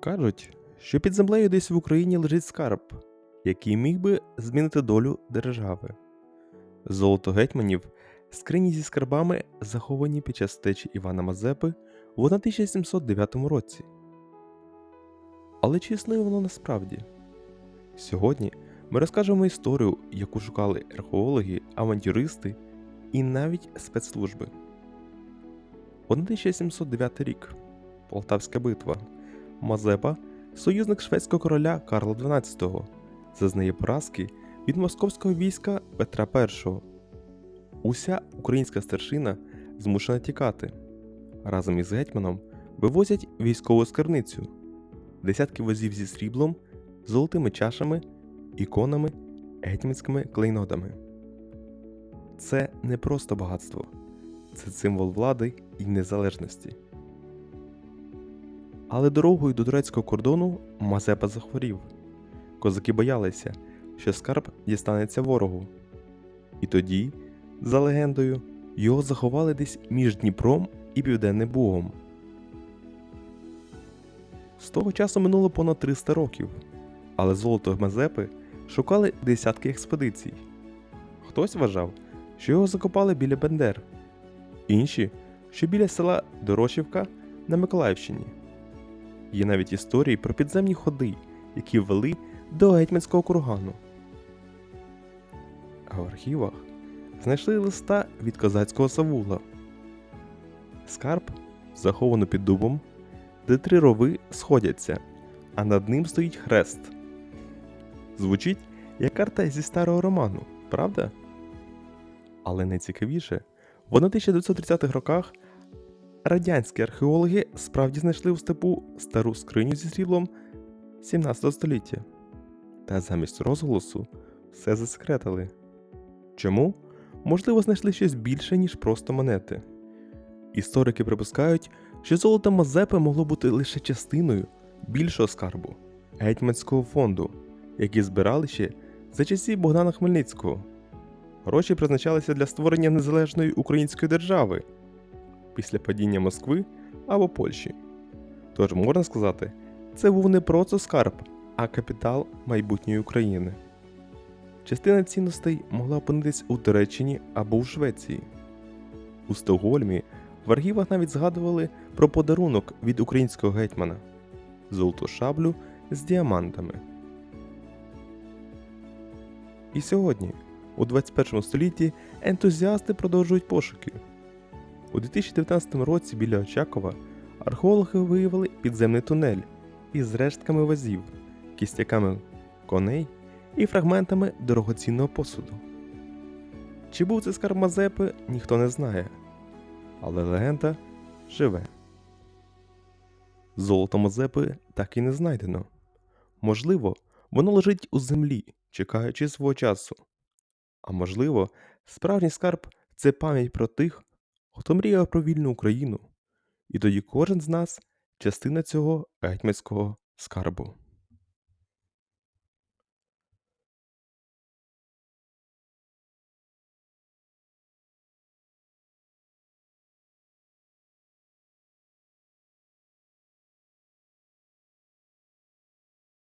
Кажуть, що під землею десь в Україні лежить скарб, який міг би змінити долю держави. Золото гетьманів, скрині зі скарбами, заховані під час течі Івана Мазепи в 1709 році. Але чи існує воно насправді? Сьогодні ми розкажемо історію, яку шукали археологи, авантюристи і навіть спецслужби. 1709 рік. Полтавська битва. Мазепа, союзник шведського короля Карла XII, зазнає поразки від московського війська Петра І. Уся українська старшина змушена тікати. Разом із гетьманом вивозять військову скарбницю, десятки возів зі сріблом, золотими чашами, іконами, гетьманськими клейнодами. Це не просто багатство, це символ влади і незалежності. Але дорогою до турецького кордону Мазепа захворів. Козаки боялися, що скарб дістанеться ворогу. І тоді, за легендою, його заховали десь між Дніпром і Південним Бугом. З того часу минуло понад 300 років, але золото Мазепи шукали десятки експедицій. Хтось вважав, що його закопали біля Бендер, інші, що біля села Дорошівка на Миколаївщині. Є навіть історії про підземні ходи, які вели до гетьманського кургану. А в архівах знайшли листа від козацького Савула. Скарб заховано під дубом, де три рови сходяться, а над ним стоїть хрест. Звучить як карта зі старого роману, правда? Але найцікавіше, в 1930-х роках радянські археологи справді знайшли у степу стару скриню зі сріблом 17 століття. Та замість розголосу все засекретили. Чому? Можливо, знайшли щось більше, ніж просто монети. Історики припускають, що золото Мазепи могло бути лише частиною більшого скарбу гетьманського фонду, який збирали ще за часів Богдана Хмельницького. Гроші призначалися для створення незалежної української держави після падіння Москви або Польщі. Тож можна сказати, це був не просто скарб, а капітал майбутньої України. Частина цінностей могла опинитись у Туреччині або у Швеції. У Стокгольмі в архівах навіть згадували про подарунок від українського гетьмана золоту шаблю з діамантами. І сьогодні, у 21 столітті, ентузіасти продовжують пошуки. У 2019 році біля Очакова археологи виявили підземний тунель із рештками вазів, кістяками коней і фрагментами дорогоцінного посуду. Чи був це скарб Мазепи, ніхто не знає, але легенда живе. Золото Мазепи так і не знайдено. Можливо, воно лежить у землі, чекаючи свого часу. А можливо, справжній скарб це пам'ять про тих, хто мріяв про вільну Україну, і тоді кожен з нас частина цього гетьманського скарбу.